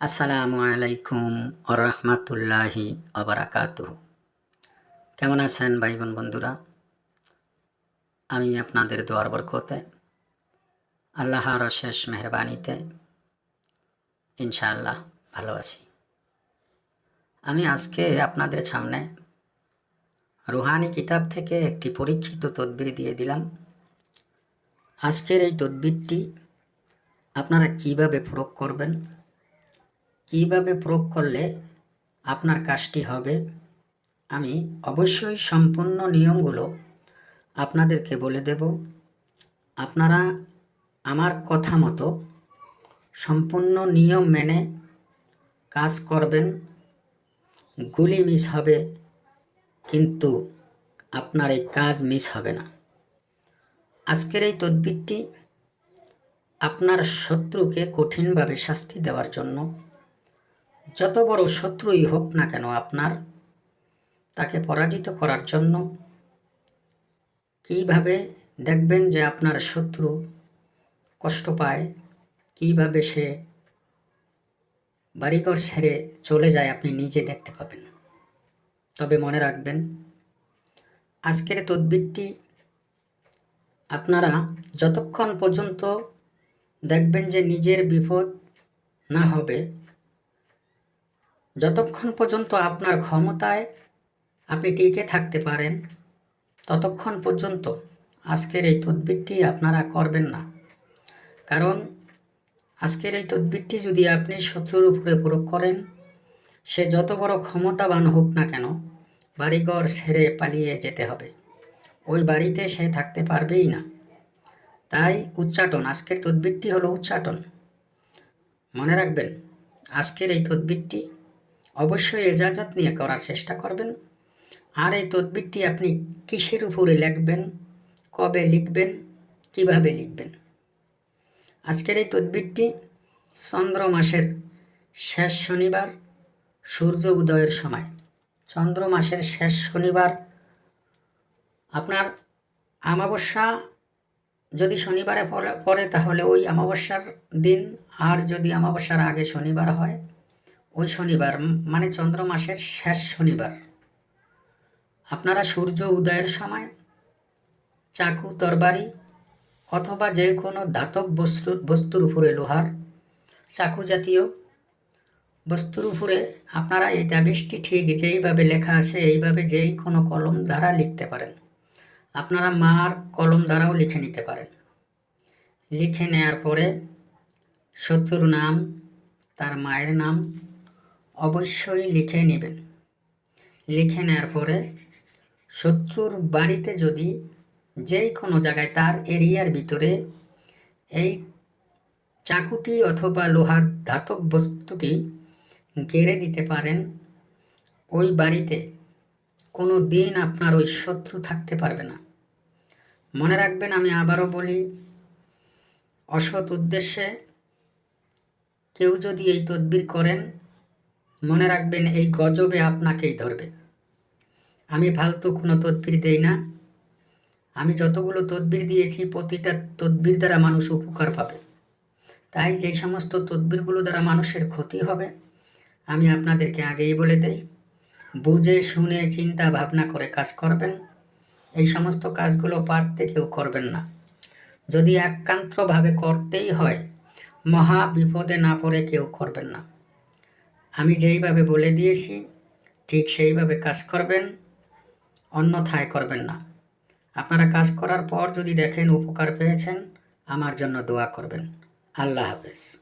আসসালামু আলাইকুম রহমতুল্লাহি অবরাকাত কেমন আছেন ভাই বোন বন্ধুরা? আমি আপনাদের দোয়ার বরকতে, আল্লাহর শেষ মেহরবানিতে ইনশাআল্লাহ ভালো আছি। আমি আজকে আপনাদের সামনে রুহানি কিতাব থেকে একটি পরীক্ষিত তদবির দিয়ে দিলাম। আজকের এই তদবিরটি আপনারা কীভাবে প্রয়োগ করবেন? কীভাবে প্রয়োগ করলে আপনার কাজটি হবে? আমি অবশ্যই সম্পূর্ণ নিয়মগুলো আপনাদেরকে বলে দেব। আপনারা আমার কথা মতো সম্পূর্ণ নিয়ম মেনে কাজ করবেন। গুলি মিস হবে, কিন্তু আপনার এই কাজ মিস হবে না। আজকের এই তদবিরটি আপনার শত্রুকে কঠিনভাবে শাস্তি দেওয়ার জন্য যত বড় শত্রুই হোক না কেন আপনার, তাকে পরাজিত করার জন্য কীভাবে দেখবেন যে আপনার শত্রু কষ্ট পায়? কীভাবে সে বাড়িঘর ছেড়ে চলে যায় আপনি নিজে দেখতে পাবেন। তবে মনে রাখবেন, আজকের তদবিরটি আপনারা যতক্ষণ পর্যন্ত দেখবেন যে নিজের বিপদ না হবে যতক্ষণ পর্যন্ত আপনার ক্ষমতায় আপনি টিকে থাকতে পারেন, ততক্ষণ পর্যন্ত আজকের এই তদবিরটি আপনারা করবেন না। কারণ আজকের এই তদবিরটি যদি আপনি শত্রুর উপরে প্রয়োগ করেন, সে যত বড় ক্ষমতাবান হোক না কেন, বাড়িঘর সেরে পালিয়ে যেতে হবে। ওই বাড়িতে সে থাকতে পারবেই না। তাই উচ্চাটন, আজকের তদবিরটি হলো উচ্চাটন। মনে রাখবেন, আজকের এই তদবিরটি অবশ্যই এজাজত নিয়ে করার চেষ্টা করবেন। আর এই তদবিরটি আপনি কিসের উপরে লিখবেন, কবে লিখবেন, কীভাবে লিখবেন? আজকের এই তদবিরটি চন্দ্র মাসের শেষ শনিবার, সূর্য উদয়ের সময়। চন্দ্র মাসের শেষ শনিবার, আপনার আমাবস্যা যদি শনিবারে পড়ে তাহলে ওই অমাবস্যার দিন, আর যদি অমাবস্যার আগে শনিবার হয় ওই শনিবার মানে চন্দ্র মাসের শেষ শনিবার। আপনারা সূর্য উদয়ের সময় চাকু, তরবারি অথবা যে কোনো দাতব বস্তুর বস্তুর উপরে লোহার, চাকু জাতীয় বস্তুর উপরে আপনারা এই তাবিজটি ঠিক যেইভাবে লেখা আছে, এইভাবে যেই কোনো কলম দ্বারা লিখতে পারেন। আপনারা মার কলম দ্বারাও লিখে নিতে পারেন। লিখে নেয়ার পরে শত্রুর নাম, তার মায়ের নাম অবশ্যই লিখে নেবেন। লিখে নেওয়ার পরে শত্রুর বাড়িতে যদি যেই কোনো জায়গায় তার এরিয়ার ভিতরে এই চাকুটি অথবা লোহার ধাতব বস্তুটি গেড়ে দিতে পারেন, ওই বাড়িতে কোনো দিন আপনার ওই শত্রু থাকতে পারবে না। মনে রাখবেন, আমি আবারও বলি, অসৎ উদ্দেশ্যে কেউ যদি এই তদবির করেন মনে রাখবেন, এই গজবে আপনাকেই ধরবে। আমি ফালতু কোনো তদবির দেই না। আমি যতগুলো তদবির দিয়েছি, প্রতিটা তদবির দ্বারা মানুষ উপকার পাবে। তাই যে সমস্ত তদবিরগুলো দ্বারা মানুষের ক্ষতি হবে, আমি আপনাদেরকে আগেই বলে দেই, বুঝে, শুনে, চিন্তা, ভাবনা করে কাজ করবেন। এই সমস্ত কাজগুলো পারতে কেউ করবেন না। যদি একান্তভাবে করতেই হয়, মহা বিপদে না পড়ে কেউ করবেন না। আমি যেইভাবে বলে দিয়েছি, ঠিক সেইভাবে কাজ করবেন, অন্যথায় করবেন না। আপনারা কাজ করার পর যদি দেখেন উপকার পেয়েছেন, আমার জন্য দোয়া করবেন। আল্লাহ হাফেজ।